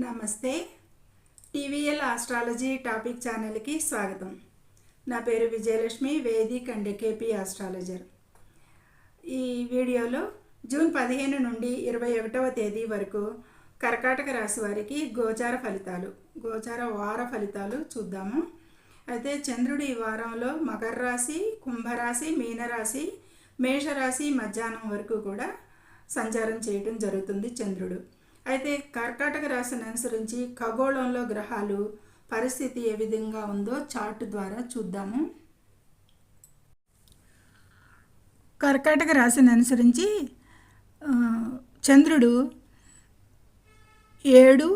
నమస్తే. TVL astrology topic ఛానల్కి స్వాగతం. నా పేరు Vijayalakshmi Vedic and KP astrologer. ఈ వీడియోలో జూన్ పదిహేను నుండి ఇరవై ఒకటవ తేదీ వరకు కర్కాటక రాశి వారికి గోచార ఫలితాలు గోచార వార ఫలితాలు చూద్దాము. అయితే చంద్రుడు ఈ వారంలో మకర రాశి కుంభరాశి మీనరాశి మేషరాశి మధ్యాహ్నం వరకు కూడా సంచారం చేయటం జరుగుతుంది చంద్రుడు. అయితే కర్కాటక రాశిని అనుసరించి ఖగోళంలో గ్రహాలు పరిస్థితి ఏ విధంగా ఉందో చార్ట్ ద్వారా చూద్దాము. కర్కాటక రాశిని అనుసరించి చంద్రుడు ఏడు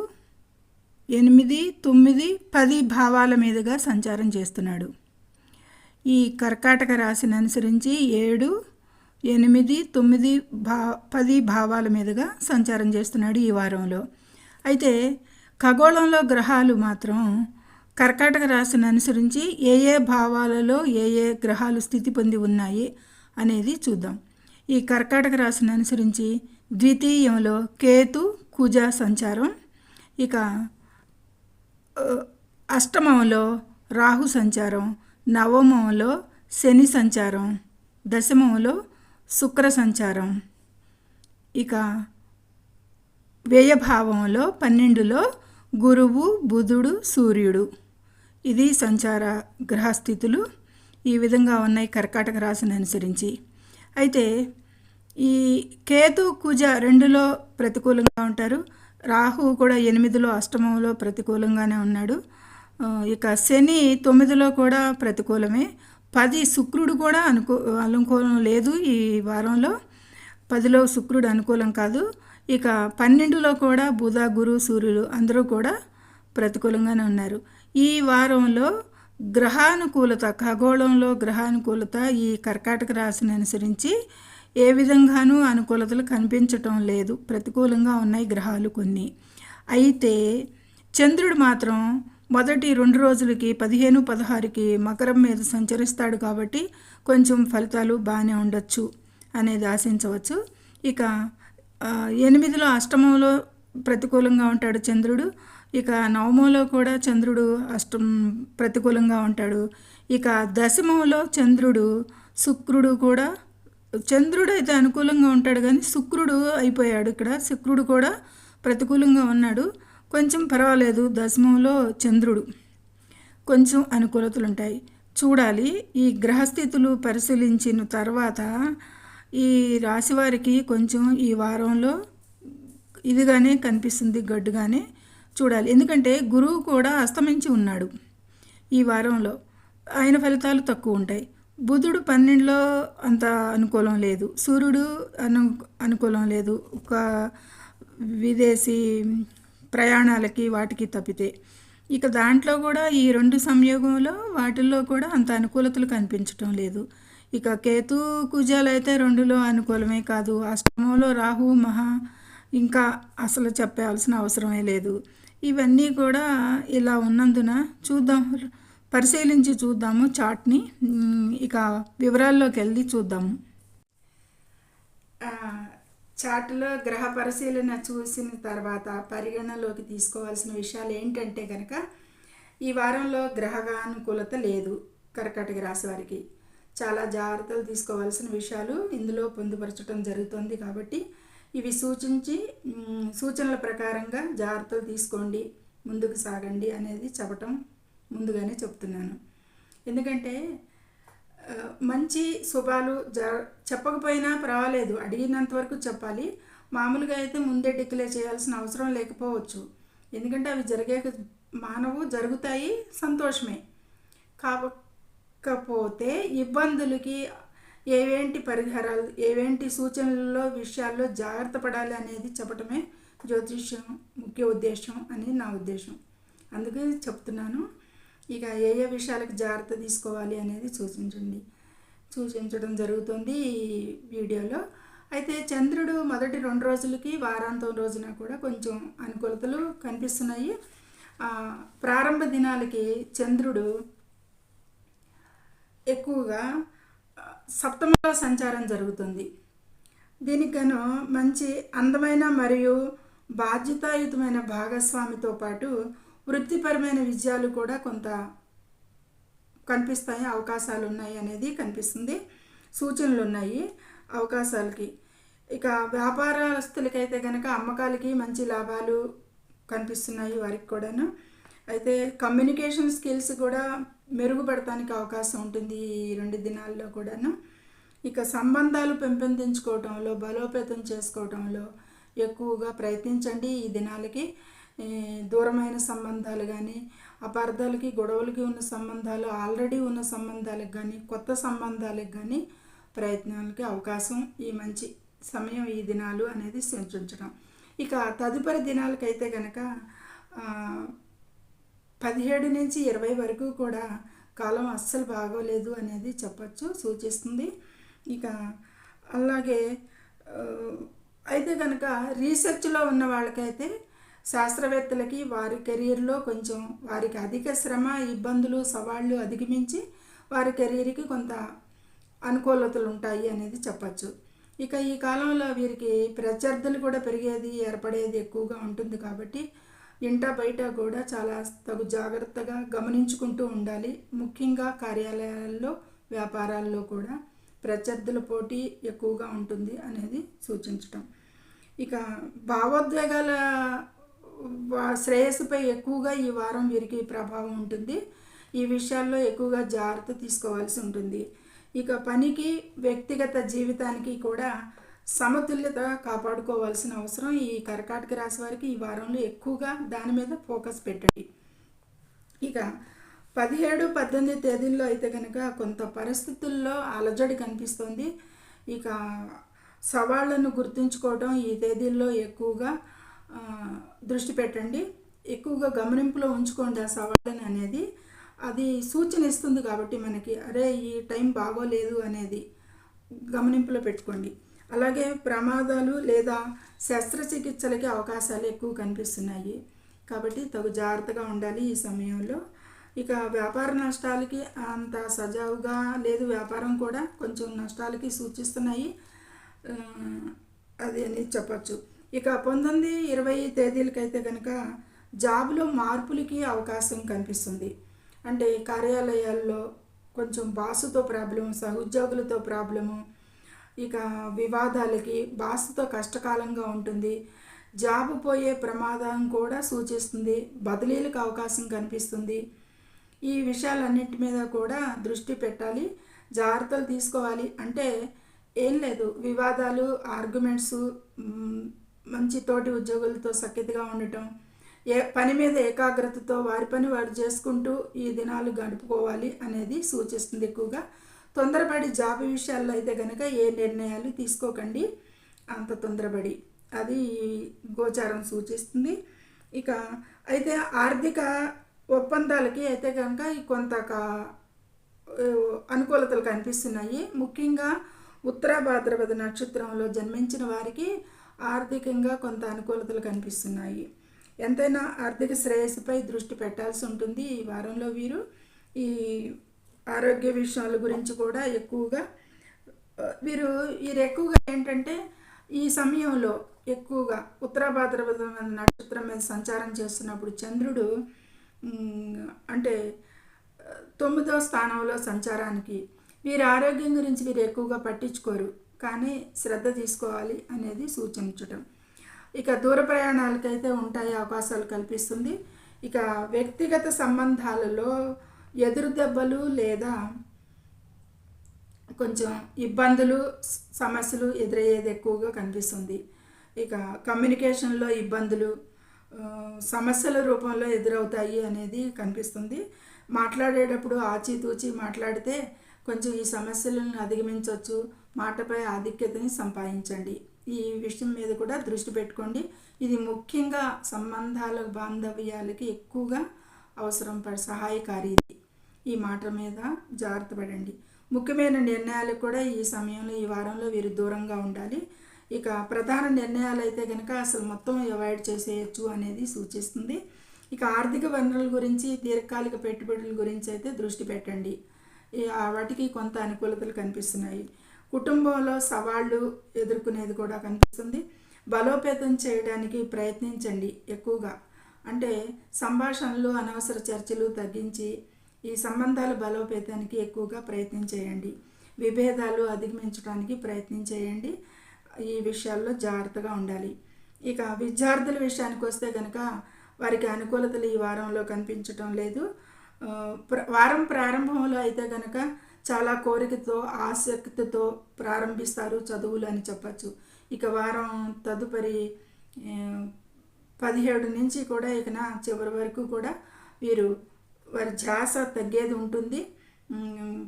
ఎనిమిది తొమ్మిది పది భావాల మీదుగా సంచారం చేస్తున్నాడు. ఈ కర్కాటక రాశిని అనుసరించి ఏడు ఎనిమిది తొమ్మిది భా పది భావాల మీదుగా సంచారం చేస్తున్నాడు ఈ వారంలో. అయితే ఖగోళంలో గ్రహాలు మాత్రం కర్కాటక రాశిని అనుసరించి ఏ ఏ భావాలలో ఏ ఏ గ్రహాలు స్థితి పొంది ఉన్నాయి అనేది చూద్దాం. ఈ కర్కాటక రాశిని అనుసరించి ద్వితీయంలో కేతు కుజ సంచారం. ఇక అష్టమంలో రాహు సంచారం. నవమంలో శని సంచారం. దశమంలో శుక్ర సంచారం ఇక వ్యయభావంలో పన్నెండులో గురువు బుధుడు సూర్యుడు. ఇది సంచార గ్రహస్థితులు. ఈ విధంగా ఉన్నాయి కర్కాటక రాశిని అనుసరించి. అయితే ఈ కేతు కుజ రెండులో ప్రతికూలంగా ఉంటారు. రాహు కూడా ఎనిమిదిలో అష్టమంలో ప్రతికూలంగానే ఉన్నాడు. ఇక శని తొమ్మిదిలో కూడా ప్రతికూలమే. పది శుక్రుడు కూడా అనుకూ అనుకూలం లేదు ఈ వారంలో. పదిలో శుక్రుడు అనుకూలం కాదు. ఇక పన్నెండులో కూడా బుధ గురు సూర్యులు అందరూ కూడా ప్రతికూలంగానే ఉన్నారు. ఈ వారంలో గ్రహానుకూలత ఖగోళంలో గ్రహానుకూలత ఈ కర్కాటక రాశిని అనుసరించి ఏ విధంగానూ అనుకూలతలు కనిపించటం లేదు. ప్రతికూలంగా ఉన్నాయి గ్రహాలు కొన్ని. అయితే చంద్రుడు మాత్రం మొదటి రెండు రోజులకి పదిహేను పదహారుకి మకరం మీద సంచరిస్తాడు కాబట్టి కొంచెం ఫలితాలు బాగానే ఉండొచ్చు అనేది ఆశించవచ్చు. ఇక ఎనిమిదిలో అష్టమంలో ప్రతికూలంగా ఉంటాడు చంద్రుడు. ఇక నవమంలో కూడా చంద్రుడు అష్టం ప్రతికూలంగా ఉంటాడు. ఇక దశమంలో చంద్రుడు శుక్రుడు కూడా చంద్రుడు అయితే అనుకూలంగా ఉంటాడు కానీ శుక్రుడు అయిపోయాడు ఇక్కడ. శుక్రుడు కూడా ప్రతికూలంగా ఉన్నాడు. కొంచెం పర్వాలేదు దశమంలో చంద్రుడు. కొంచెం అనుకూలతలు ఉంటాయి చూడాలి ఈ గ్రహస్థితులు పరిశీలించిన తర్వాత ఈ రాశివారికి కొంచెం ఈ వారంలో ఇదిగానే కనిపిస్తుంది గడ్డుగానే చూడాలి. ఎందుకంటే గురువు కూడా అస్తమించి ఉన్నాడు ఈ వారంలో. ఆయన ఫలితాలు తక్కువ ఉంటాయి. బుధుడు పన్నెండులో అంత అనుకూలం లేదు. సూర్యుడు అను అనుకూలం లేదు. ఒక విదేశీ ప్రయాణాలకి వాటికి తప్పితే. ఇక దాంట్లో కూడా ఈ రెండు సంయోగంలో వాటిల్లో కూడా అంత అనుకూలతలు కనిపించటం లేదు. ఇక కేతు కుజాలు అయితే రెండులో అనుకూలమే కాదు. అష్టమంలో రాహు మహా ఇంకా అసలు చెప్పాల్సిన అవసరమే లేదు. ఇవన్నీ కూడా ఇలా ఉన్నందున చూద్దాం. పరిశీలించి చూద్దాము చాట్ని. ఇక వివరాల్లోకి వెళ్ళి చూద్దాము చాట్లో గ్రహ పరిశీలన చూసిన తర్వాత పరిగణలోకి తీసుకోవాల్సిన విషయాలు ఏంటంటే కనుక ఈ వారంలో గ్రహానుకూలత లేదు కర్కాటక రాశి వారికి. చాలా జాగ్రత్తలు తీసుకోవాల్సిన విషయాలు ఇందులో పొందుపరచడం జరుగుతుంది కాబట్టి ఇవి సూచించి సూచనల ప్రకారంగా జాగ్రత్తలు తీసుకోండి ముందుకు సాగండి అనేది చెప్పటం ముందుగానే చెప్తున్నాను. ఎందుకంటే మంచి శుభాలు జ చెప్పకపోయినా పర్వాలేదు. అడిగినంత వరకు చెప్పాలి. మామూలుగా అయితే ముందే డిక్లేర్ చేయాల్సిన అవసరం లేకపోవచ్చు. ఎందుకంటే అవి జరిగే మానవు జరుగుతాయి సంతోషమే. కాకపోతే ఇబ్బందులకి ఏవేంటి పరిహారాలు ఏవేంటి సూచనల్లో విషయాల్లో జాగ్రత్త పడాలి అనేది చెప్పటమే జ్యోతిష్యం ముఖ్య ఉద్దేశం అని నా ఉద్దేశం. అందుకే చెప్తున్నాను. ఇక ఏ ఏ విషయాలకు జాగ్రత్త తీసుకోవాలి అనేది సూచించండి. సూచించడం జరుగుతుంది ఈ వీడియోలో. అయితే చంద్రుడు మొదటి రెండు రోజులకి వారాంతం రోజున కూడా కొంచెం అనుకూలతలు కనిపిస్తున్నాయి. ప్రారంభ దినాలకి చంద్రుడు ఎక్కువగా సప్తమలో సంచారం జరుగుతుంది. దీనికి మంచి అందమైన మరియు బాధ్యతాయుతమైన భాగస్వామితో పాటు వృత్తిపరమైన విజయాలు కూడా కొంత కనిపిస్తాయి అవకాశాలు ఉన్నాయి అనేది కనిపిస్తుంది సూచనలు ఉన్నాయి అవకాశాలకి. ఇక వ్యాపారస్తులకైతే కనుక అమ్మకాలకి మంచి లాభాలు కనిపిస్తున్నాయి వారికి కూడాను. అయితే కమ్యూనికేషన్ స్కిల్స్ కూడా మెరుగుపడటానికి అవకాశం ఉంటుంది ఈ రెండు దినాల్లో కూడాను. ఇక సంబంధాలు పెంపొందించుకోవటంలో బలోపేతం చేసుకోవటంలో ఎక్కువగా ప్రయత్నించండి ఈ దినాలకి. దూరమైన సంబంధాలు కానీ అపార్థాలకి గొడవలకి ఉన్న సంబంధాలు ఆల్రెడీ ఉన్న సంబంధాలకు కానీ కొత్త సంబంధాలకు కానీ ప్రయత్నాలకి అవకాశం ఈ మంచి సమయం ఈ దినాలు అనేది సూచించడం ఇక తదుపరి దినాలకైతే కనుక పదిహేడు నుంచి ఇరవై వరకు కూడా కాలం అస్సలు బాగోలేదు అనేది చెప్పచ్చు సూచిస్తుంది. ఇక అలాగే అయితే కనుక రీసెర్చ్లో ఉన్న వాళ్ళకైతే శాస్త్రవేత్తలకి వారి కెరీర్లో కొంచెం వారికి అధిక శ్రమ ఇబ్బందులు సవాళ్ళు అధిగమించి వారి కెరీర్కి కొంత అనుకూలతలు ఉంటాయి అనేది చెప్పచ్చు. ఇక ఈ కాలంలో వీరికి ప్రత్యర్థులు కూడా పెరిగేది ఏర్పడేది ఎక్కువగా ఉంటుంది కాబట్టి ఇంట బయట కూడా చాలా తగు జాగ్రత్తగా గమనించుకుంటూ ఉండాలి. ముఖ్యంగా కార్యాలయాల్లో వ్యాపారాల్లో కూడా ప్రత్యర్థుల పోటీ ఎక్కువగా ఉంటుంది అనేది సూచించటం. ఇక భావోద్వేగాల శ్రేయస్సుపై ఎక్కువగా ఈ వారం వీరికి ప్రభావం ఉంటుంది. ఈ విషయాల్లో ఎక్కువగా జాగ్రత్త తీసుకోవాల్సి ఉంటుంది. ఇక పనికి వ్యక్తిగత జీవితానికి కూడా సమతుల్యత కాపాడుకోవాల్సిన అవసరం ఈ కర్కాటక రాశి వారికి ఈ వారంలో ఎక్కువగా దాని మీద ఫోకస్ పెట్టండి. ఇక పదిహేడు పద్దెనిమిది తేదీల్లో అయితే కనుక కొంత పరిస్థితుల్లో అలజడి కనిపిస్తుంది. ఇక సవాళ్ళను గుర్తుంచుకోవడం ఈ తేదీల్లో ఎక్కువగా దృష్టి పెట్టండి. ఎక్కువగా గమనింపులో ఉంచుకోండి ఆ సవాళ్ళని అనేది. అది సూచన ఇస్తుంది కాబట్టి మనకి అరే ఈ టైం బాగోలేదు అనేది గమనింపులో పెట్టుకోండి. అలాగే ప్రమాదాలు లేదా శస్త్రచికిత్సలకి అవకాశాలు ఎక్కువ కనిపిస్తున్నాయి. కాబట్టి తగు జాగ్రత్తగా ఉండాలి ఈ సమయంలో. ఇక వ్యాపార నష్టాలకి అంత సజావుగా లేదు వ్యాపారం కూడా కొంచెం నష్టాలకి సూచిస్తున్నాయి. అది అని చెప్పచ్చు. ఇక పంతొమ్మిది ఇరవై తేదీలకైతే కనుక జాబ్లో మార్పులకి అవకాశం కనిపిస్తుంది. అంటే కార్యాలయాల్లో కొంచెం బాసుతో ప్రాబ్లం సహోద్యోగులతో ప్రాబ్లము ఇక వివాదాలకి బాసుతో కష్టకాలంగా ఉంటుంది. జాబ్ పోయే ప్రమాదం కూడా సూచిస్తుంది. బదిలీలకు అవకాశం కనిపిస్తుంది. ఈ విషయాలన్నింటి మీద కూడా దృష్టి పెట్టాలి జాగ్రత్తలు తీసుకోవాలి. అంటే ఏం లేదు వివాదాలు ఆర్గ్యుమెంట్స్ మంచి తోటి ఉద్యోగులతో సఖ్యతగా ఉండటం ఏ పని మీద ఏకాగ్రతతో వారి పని వారు చేసుకుంటూ ఈ దినాలు గడుపుకోవాలి అనేది సూచిస్తుంది ఎక్కువగా. తొందరపడి జాబ్ విషయాల్లో అయితే కనుక ఏ నిర్ణయాలు తీసుకోకండి అంత తొందరపడి. అది ఈ గోచారం సూచిస్తుంది. ఇక అయితే ఆర్థిక ఒప్పందాలకి అయితే కనుక కొంత అనుకూలతలు కనిపిస్తున్నాయి. ముఖ్యంగా ఉత్తర భాద్రపద నక్షత్రంలో జన్మించిన వారికి ఆర్థికంగా కొంత అనుకూలతలు కనిపిస్తున్నాయి. ఎంతైనా ఆర్థిక శ్రేయస్సుపై దృష్టి పెట్టాల్సి ఉంటుంది ఈ వారంలో వీరు. ఈ ఆరోగ్య విషయాల గురించి కూడా ఎక్కువగా వీరు వీరు ఎక్కువగా ఏంటంటే ఈ సమయంలో ఎక్కువగా ఉత్తరభాద్రపద నక్షత్రం మీద సంచారం చేస్తున్నప్పుడు చంద్రుడు అంటే తొమ్మిదో స్థానంలో సంచారానికి వీరి ఆరోగ్యం గురించి వీరు ఎక్కువగా పట్టించుకోరు. కానీ శ్రద్ధ తీసుకోవాలి అనేది సూచించటం. ఇక దూర ప్రయాణాలకైతే ఉంటాయి అవకాశాలు కల్పిస్తుంది. ఇక వ్యక్తిగత సంబంధాలలో ఎదురు దెబ్బలు లేదా కొంచెం ఇబ్బందులు సమస్యలు ఎదురయ్యేది ఎక్కువగా కనిపిస్తుంది. ఇక కమ్యూనికేషన్లో ఇబ్బందులు సమస్యల రూపంలో ఎదురవుతాయి అనేది కనిపిస్తుంది. మాట్లాడేటప్పుడు ఆచితూచి మాట్లాడితే కొంచెం ఈ సమస్యలను అధిగమించవచ్చు. మాటపై ఆధిక్యతని సంపాదించండి. ఈ విషయం మీద కూడా దృష్టి పెట్టుకోండి. ఇది ముఖ్యంగా సంబంధాల బాంధవ్యాలకి ఎక్కువగా అవసరం పడే సహాయకారి ఇది. ఈ మాట మీద జాగ్రత్త పడండి. ముఖ్యమైన నిర్ణయాలు కూడా ఈ సమయంలో ఈ వారంలో వీరు దూరంగా ఉండాలి. ఇక ప్రధాన నిర్ణయాలు అయితే కనుక అసలు మొత్తం అవాయిడ్ చేసేయచ్చు అనేది సూచిస్తుంది. ఇక ఆర్థిక వనరుల గురించి దీర్ఘకాలిక పెట్టుబడుల గురించి అయితే దృష్టి పెట్టండి. వాటికి కొంత అనుకూలతలు కనిపిస్తున్నాయి. కుటుంబంలో సవాళ్ళు ఎదుర్కొనేది కూడా కనిపిస్తుంది. బలోపేతం చేయడానికి ప్రయత్నించండి ఎక్కువగా. అంటే సంభాషణలు అనవసర చర్చలు తగ్గించి ఈ సంబంధాల బలోపేతానికి ఎక్కువగా ప్రయత్నం చేయండి. విభేదాలు అధిగమించడానికి ప్రయత్నం చేయండి. ఈ విషయాల్లో జాగ్రత్తగా ఉండాలి. ఇక విద్యార్థుల విషయానికి వస్తే కనుక వారికి అనుకూలతలు ఈ వారంలో కనిపించటం లేదు. వారం ప్రారంభంలో అయితే కనుక చాలా కోరికతో ఆసక్తితో ప్రారంభిస్తారు చదువులు అని చెప్పచ్చు. ఇక వారం తదుపరి పదిహేడు నుంచి కూడా ఇక చివరి వరకు కూడా వీరు వారి ధ్యాస తగ్గేది ఉంటుంది.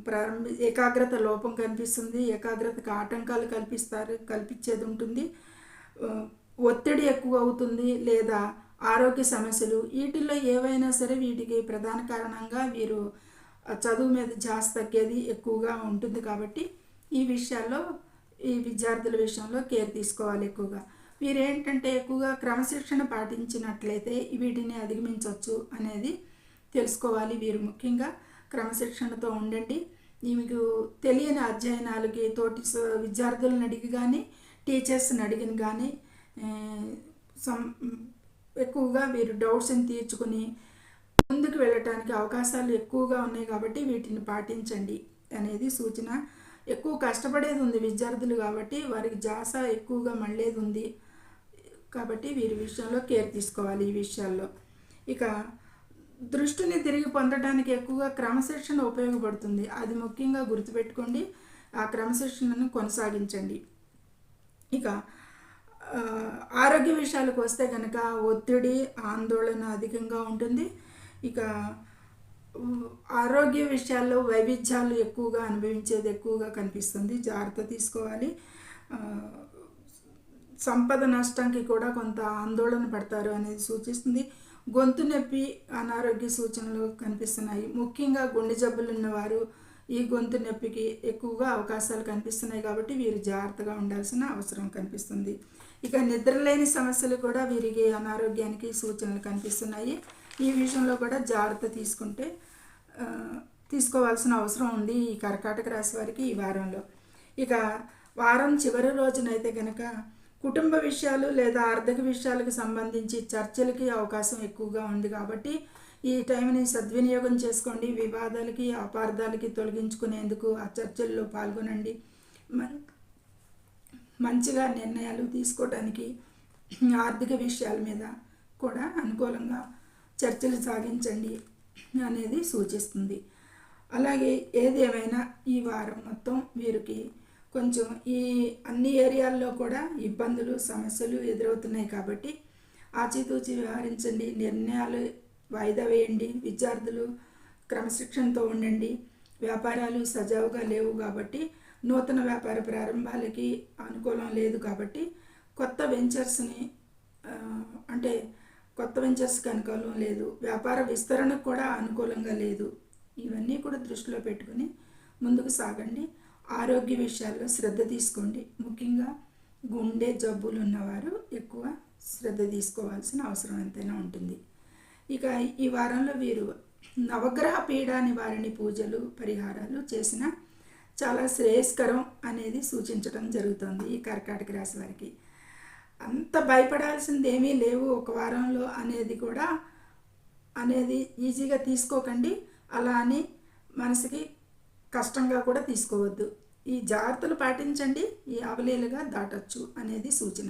ప్రారంభ ఏకాగ్రత లోపం కనిపిస్తుంది ఏకాగ్రతకు ఆటంకాలు కల్పిస్తారు కల్పించేది ఉంటుంది. ఒత్తిడి ఎక్కువ అవుతుంది లేదా ఆరోగ్య సమస్యలు వీటిల్లో ఏవైనా సరే వీటికి ప్రధాన కారణంగా వీరు చదువు మీద జాస్ తగ్గేది ఎక్కువగా ఉంటుంది కాబట్టి ఈ విషయాల్లో ఈ విద్యార్థుల విషయంలో కేర్ తీసుకోవాలి ఎక్కువగా. వీరేంటంటే ఎక్కువగా క్రమశిక్షణ పాటించినట్లయితే వీటిని అధిగమించవచ్చు అనేది తెలుసుకోవాలి వీరు ముఖ్యంగా. క్రమశిక్షణతో ఉండండి. మీకు తెలియని అధ్యయనాలకి తోటి విద్యార్థులను అడిగి కానీ టీచర్స్ని అడిగిన కానీ సం ఎక్కువగా వీరు డౌట్స్ని తీర్చుకుని ముందుకు వెళ్ళటానికి అవకాశాలు ఎక్కువగా ఉన్నాయి కాబట్టి వీటిని పాటించండి అనేది సూచన. ఎక్కువ కష్టపడేది ఉంది విద్యార్థులు కాబట్టి వారికి జాస ఎక్కువగా మళ్ళేది ఉంది కాబట్టి వీరి విషయంలో కేర్ తీసుకోవాలి ఈ విషయాల్లో. ఇక దృష్టిని తిరిగి పొందడానికి ఎక్కువగా క్రమశిక్షణ ఉపయోగపడుతుంది. అది ముఖ్యంగా గుర్తుపెట్టుకోండి. ఆ క్రమశిక్షణను కొనసాగించండి. ఇక ఆరోగ్య విషయాలకు వస్తే కనుక ఒత్తిడి ఆందోళన అధికంగా ఉంటుంది. ఇక ఆరోగ్య విషయాల్లో వైవిధ్యాలు ఎక్కువగా అనుభవించేది ఎక్కువగా కనిపిస్తుంది. జాగ్రత్త తీసుకోవాలి. సంపద నష్టానికి కూడా కొంత ఆందోళన పడతారు అనేది సూచిస్తుంది. గొంతు నొప్పి అనారోగ్య సూచనలు కనిపిస్తున్నాయి. ముఖ్యంగా గుండె జబ్బులు ఉన్నవారు ఈ గొంతు నొప్పికి ఎక్కువగా అవకాశాలు కనిపిస్తున్నాయి కాబట్టి వీరు జాగ్రత్తగా ఉండాల్సిన అవసరం కనిపిస్తుంది. ఇక నిద్రలేని సమస్యలు కూడా వీరికి అనారోగ్యానికి సూచనలు కనిపిస్తున్నాయి. ఈ విషయంలో కూడా జాగ్రత్త తీసుకుంటే తీసుకోవాల్సిన అవసరం ఉంది ఈ కర్కాటక రాశి వారికి ఈ వారంలో. ఇక వారం చివరి రోజునైతే కనుక కుటుంబ విషయాలు లేదా ఆర్థిక విషయాలకు సంబంధించి చర్చలకి అవకాశం ఎక్కువగా ఉంది కాబట్టి ఈ టైంని సద్వినియోగం చేసుకోండి వివాదాలకి అపార్థాలకి తొలగించుకునేందుకు ఆ చర్చల్లో పాల్గొనండి. మంచిగా నిర్ణయాలు తీసుకోవడానికి ఆర్థిక విషయాల మీద కూడా అనుకూలంగా చర్చలు సాగించండి అనేది సూచిస్తుంది. అలాగే ఏదేమైనా ఈ వారం మొత్తం వీరికి కొంచెం ఈ అన్ని ఏరియాల్లో కూడా ఇబ్బందులు సమస్యలు ఎదురవుతున్నాయి కాబట్టి ఆచితూచి వ్యవహరించండి. నిర్ణయాలు వాయిదా వేయండి. విద్యార్థులు క్రమశిక్షణతో ఉండండి. వ్యాపారాలు సజావుగా లేవు కాబట్టి నూతన వ్యాపార ప్రారంభాలకి అనుకూలం లేదు కాబట్టి కొత్త వెంచర్స్ని అంటే కొత్త వెంచర్స్కి అనుకూలం లేదు. వ్యాపార విస్తరణకు కూడా అనుకూలంగా లేదు. ఇవన్నీ కూడా దృష్టిలో పెట్టుకుని ముందుకు సాగండి. ఆరోగ్య విషయాల్లో శ్రద్ధ తీసుకోండి. ముఖ్యంగా గుండె జబ్బులు ఉన్నవారు ఎక్కువ శ్రద్ధ తీసుకోవాల్సిన అవసరం ఎంతైనా ఉంటుంది. ఇక ఈ వారంలో వీరు నవగ్రహ పీడ నివారణి పూజలు పరిహారాలు చేసిన చాలా శ్రేయస్కరం అనేది సూచించడం జరుగుతుంది ఈ కర్కాటక రాశి వారికి. అంత భయపడాల్సింది ఏమీ లేవు. ఒక వారంలో అనేది కూడా అనేది ఈజీగా తీసుకోకండి. అలా అని మనసుకి కష్టంగా కూడా తీసుకోవద్దు. ఈ జాగ్రత్తలు పాటించండి. ఈ అవలీలుగా దాటచ్చు అనేది సూచన.